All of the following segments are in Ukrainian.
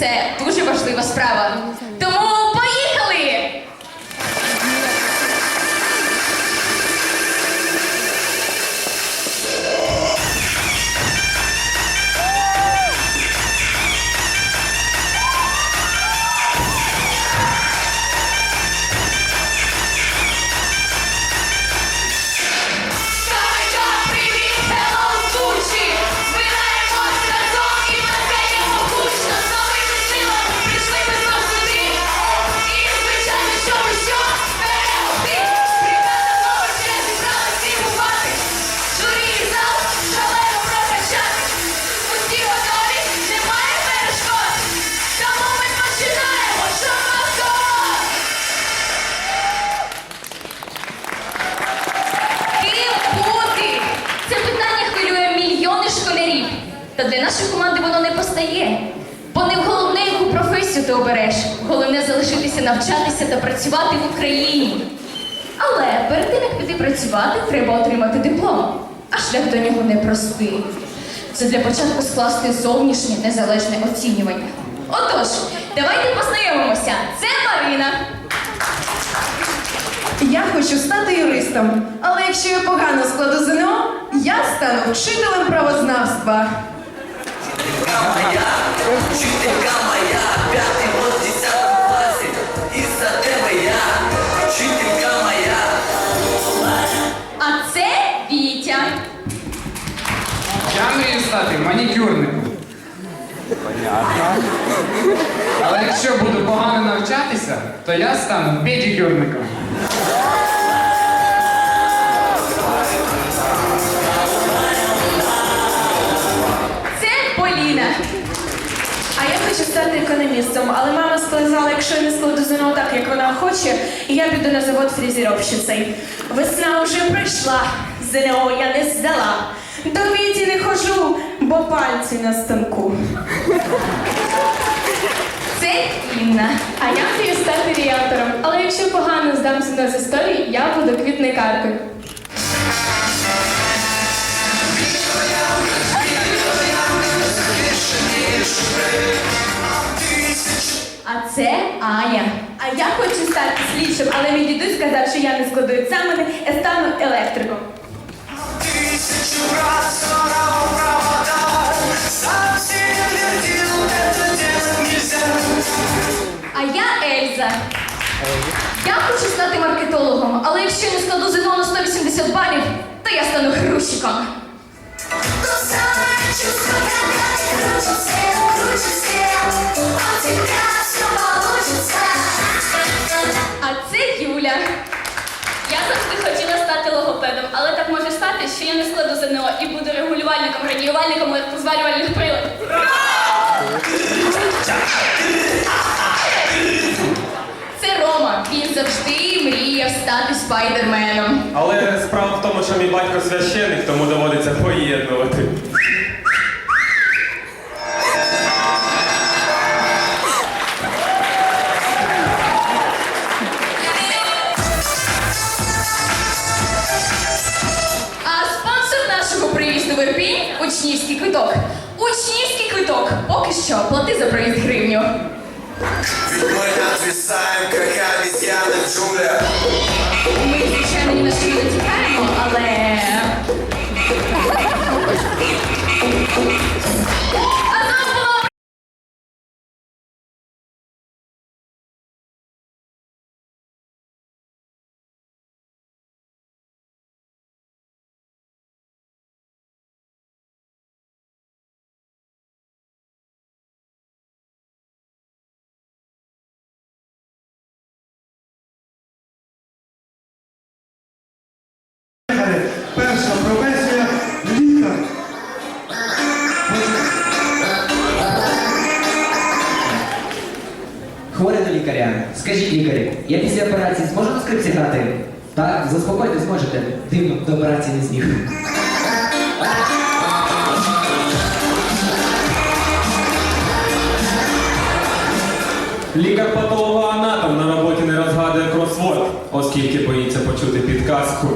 це дуже важлива справа. Та для нашої команди воно не постає. Бо не головне, яку професію ти обереш. Головне залишитися навчатися та працювати в Україні. Але перед тим, як піти працювати, треба отримати диплом. А шлях до нього непростий. Це для початку скласти зовнішнє незалежне оцінювання. Отож, давайте познайомимося. Це Марина. Я хочу стати юристом, але якщо я погано складу ЗНО, я стану вчителем правознавства. Класі, із-за тебе я, вчителька моя. А це Вітя. Я мрію стати манікюрником. Але якщо буду погано навчатися, то я стану педикюрником. Стати економістом, але мама сказала, якщо я не складу ЗНО так, як вона хоче, я піду на завод фрезеровщицею. Весна вже прийшла, ЗНО я не здала. До віті не хожу, бо пальці на станку. Це Інна. А я мрію стати ріелтором, але якщо погано здамся на з історії, я буду квітникаркою. А це Аня. А я хочу стати слідчим, але мій дідусь сказав, що я не складу екзамени, я стану електриком. Тысячу раз орал провода, совсем твердил, это делать нельзя. А я Ельза. Я хочу стати маркетологом, але якщо я не складу ЗНО на 180 балів, то я стану грузчиком. То самое чувство, когда ты крутишься, крутишься, у тебя все получится. А це Юля. Я завжди хотіла стати логопедом, але так може стати, що я не складу ЗНО і буду регулювальником, радіювальником зварювальних приладів. Це Рома. Він завжди мріяв стати спайдерменом. Але справа в тому, що мій батько священник, тому доводиться поєднувати. Поки що плати за проїзд гривню. Ведь мы отвисаем, как обезьяны в джунглях Ми, звичайно, ні на що не тікаємо, але. А зараз лікаря. Скажіть лікарі, я після операції зможу на скрипці грати? Так, заспокойтесь зможете. Дивно, до операції не зміг. Лікар-патологоанатом на роботі не розгадує кросворд, оскільки боїться почути підказку.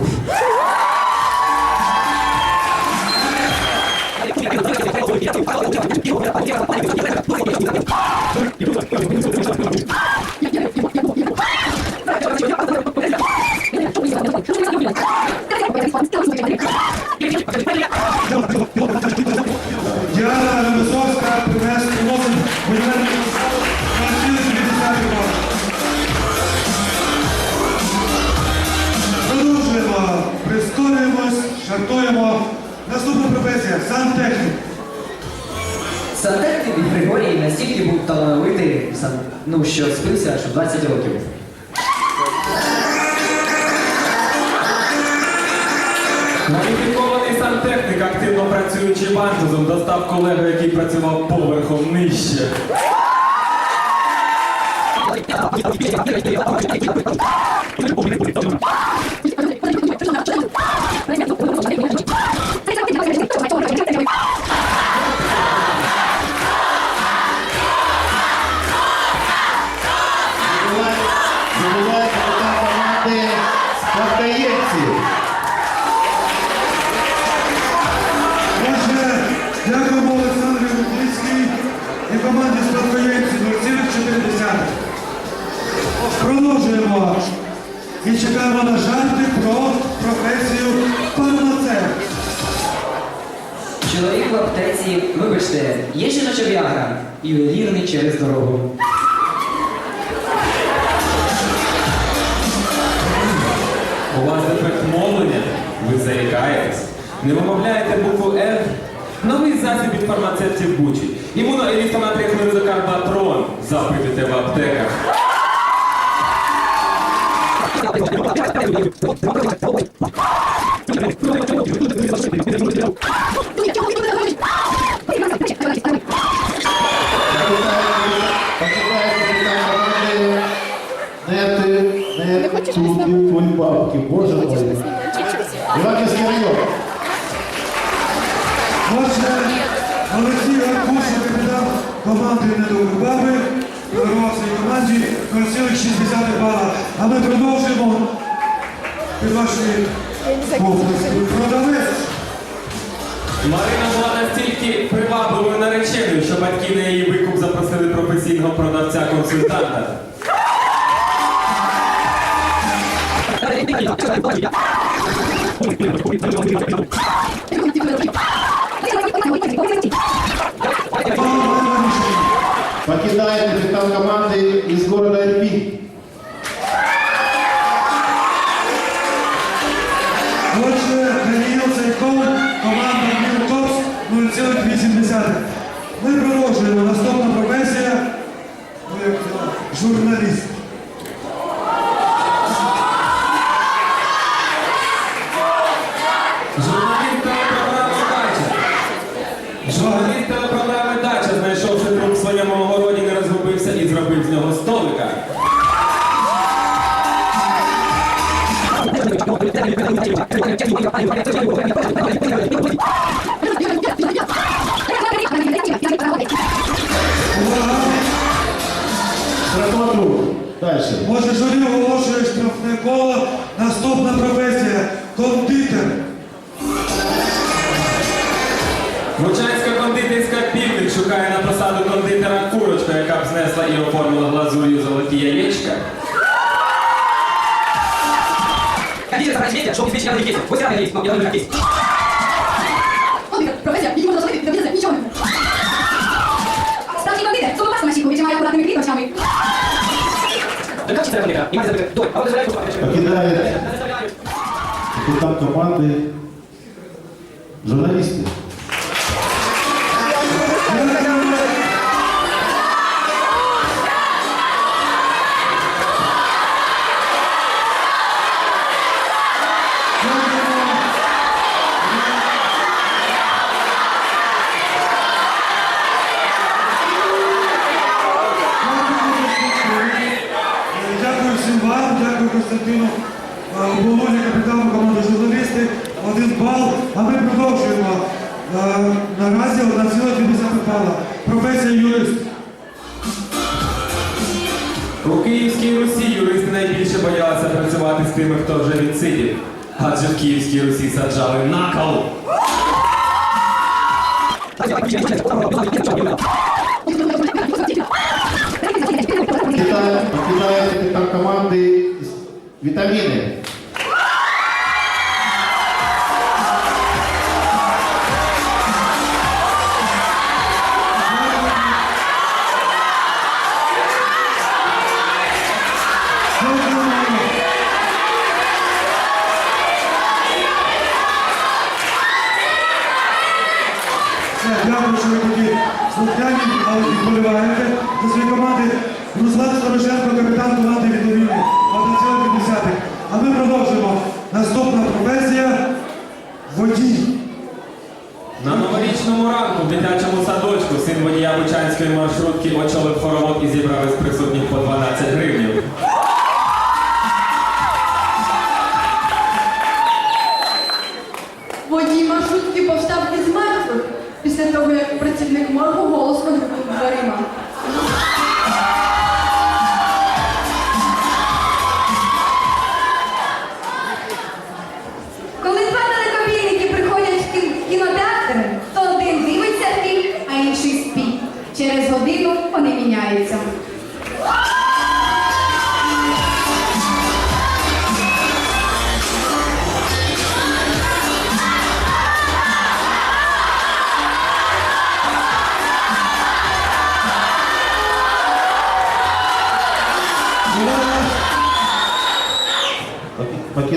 Жартуємо. Наступна професія сантехнік. Сантехнік Григорій настільки був талановитий, ну що спився аж 20 років. Кваліфікований сантехнік, активно працюючи вантузом, достав колегу, який працював поверхом нижче. Продовжуємо і чекаємо на жарти про професію фармацевт. Чоловік в аптеці, вибачте, є жіноча віагра? Ювелірний через дорогу. У вас дефект мовлення, ви заїкаєтесь, не вимовляєте букву F. Новий засіб від фармацевтів Бучі. Імуноеліфтонатрій хлоридокарбатрон. Запитуйте в аптеках. Не хочеш твої бабки, боже мой. Іваківський район. Отже, Олексій Аркуша капітан команди «Недовгі баби» дарував своїй команді 0,6 бала. А ми продовжуємо під вашої оплески. Продавець. Марина була настільки привабливою нареченою, що батьки на її викуп запросили професійного продавця-консультанта. Покидает капитан команды из города Ирпинь. Хотите собрать вместе, чтобы обеспечить ядерный кейс? Вот ядерный кейс, но ядерный кейс. Професія, її можна зробити, доведеться, нічого. Справжній кондитер, сумопасна машинку, відчимає акуратними квіточками. Да как читать кондитера? Не мать забыть. Дой, а вы дозволяете просто Покидает капитан команды журналисты. Один бал. А ми продовжуємо. Е, Наразі 1,2 бала. Професія юрист. У Київській Русі юристи найбільше боялися працювати з тими, хто вже відсидів. Адже в Київській Русі саджали на кол. Покидает, покидает капитан дякую, що ви такі слухняні, але відболіваєте за свої команди. Руслан Старошенко, капітан команди Вітаміни. 1,5. А ми продовжуємо. Наступна професія водій. На новорічному ранку в дитячому садочку син водія Бучанської маршрутки очолив хоровод і зібрав із присутніх по 12 гривнів. Того, як працівник моргу голосно дверима. Коли два далекобійники приходять в кін- кінотеатр, то один дивиться фільм, а інший спить. Через годину вони міняються.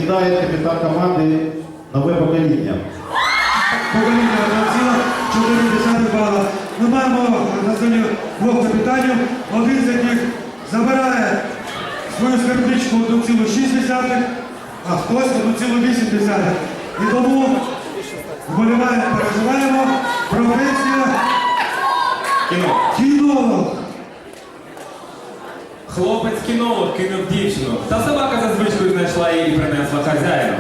Покидает капитан команды новое поколение. Покоління 1,4 бала. Ми маємо на столі двох капітанів, один з яких забирає свою скарбничку 1,6, а хтось 1,8. І тому вболіваємо, переживаємо. Професія Кіно. кінолог. Хлопець кінолог кинув дівчину, та собака за звичкою знайшла її і принесла хазяїну.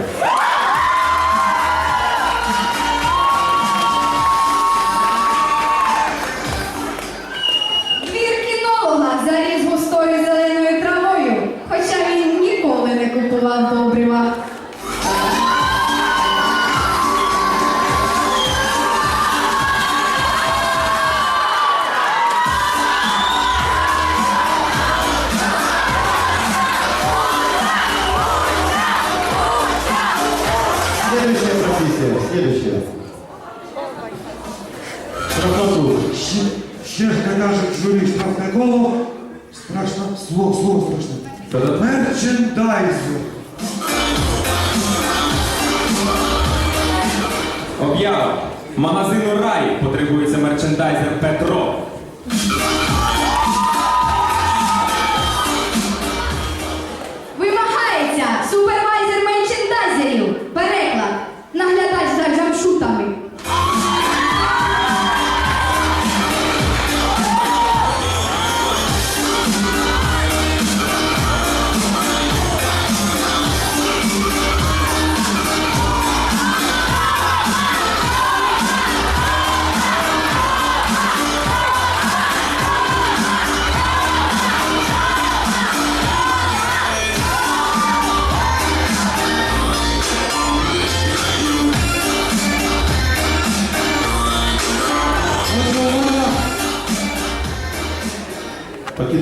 Страшне. Мерчендайзер. Об'ява. Магазину Рай потребується мерчендайзер Петро.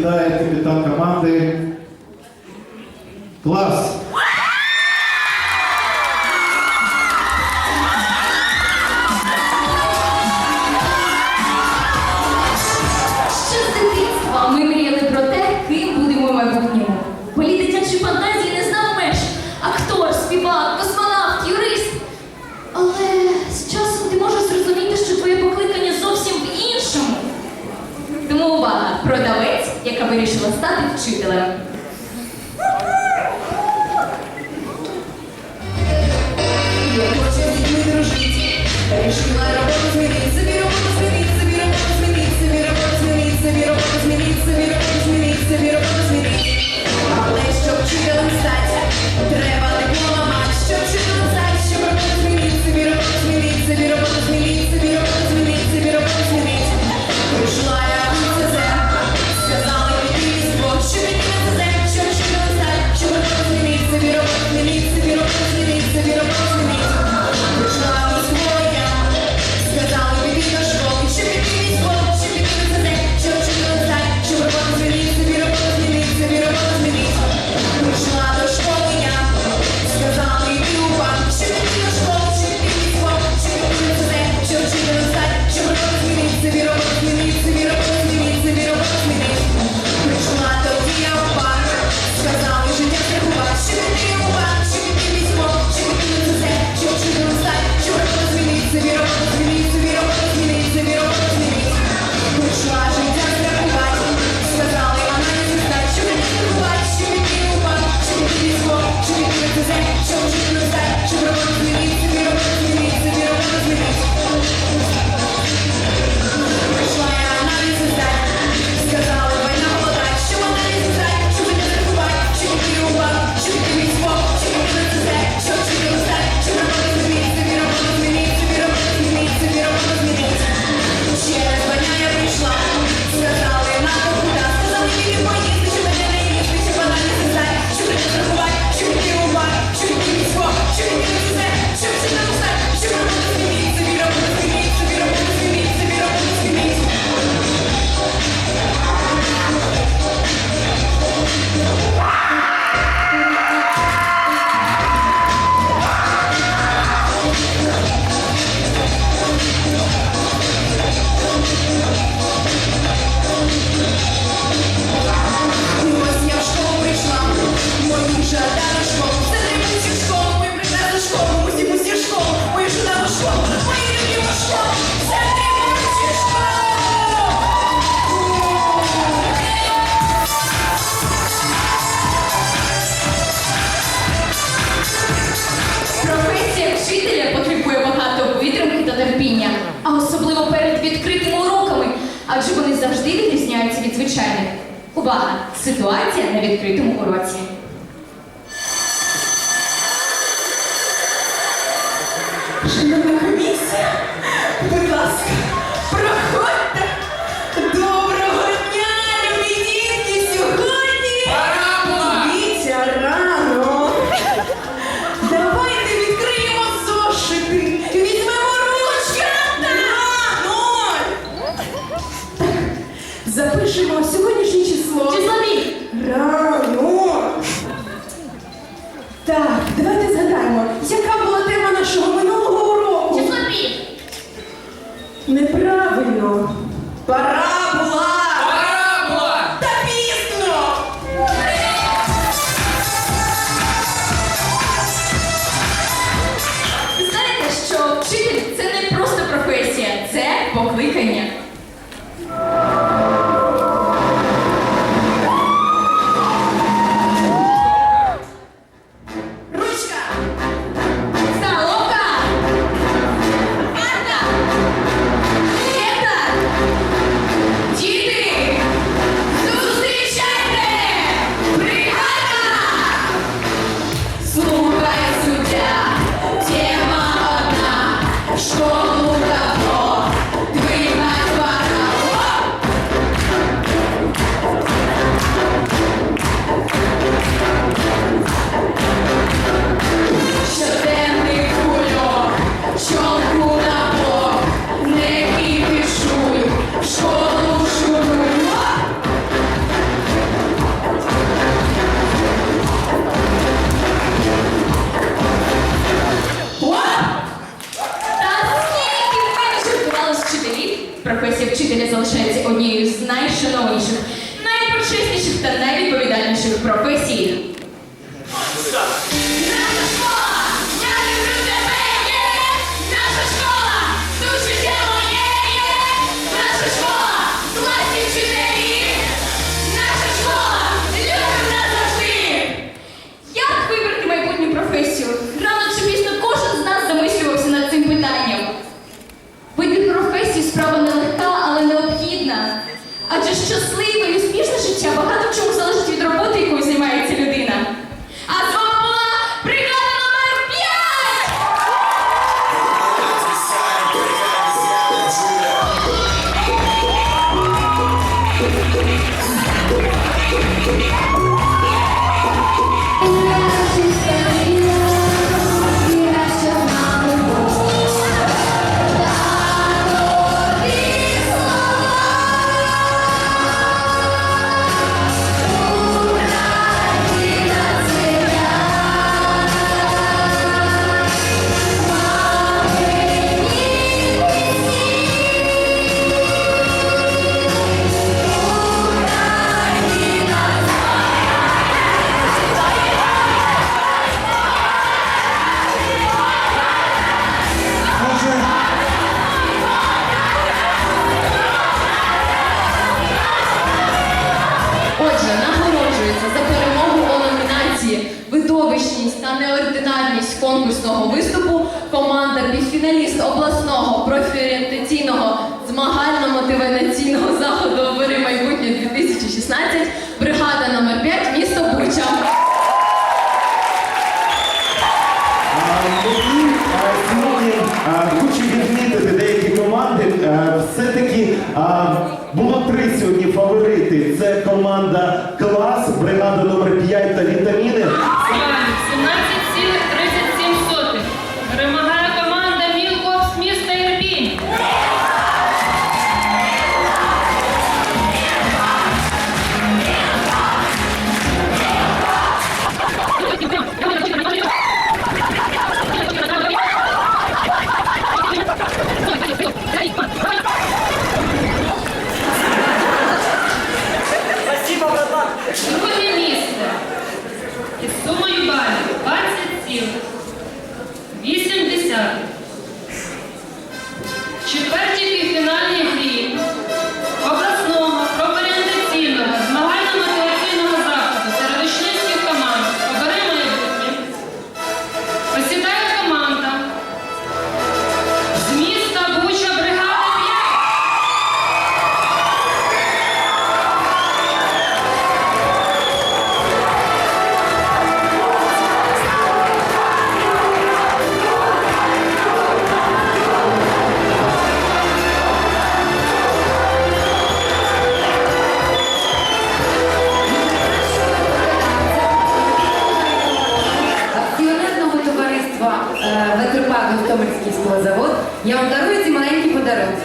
вітає капітан команди. Клас! Deixe-me адже вони завжди відрізняються від звичайних. Увага! Ситуація на відкритому уроці. school. однієї грудня 2016, бригада номер 5 місто Буча. Сьогодні хочу відмітити деякі команди. Е, все-таки е, було три сьогодні фаворити. Це команда Харківського заводу, я вам дарую ці маленькі подарунки.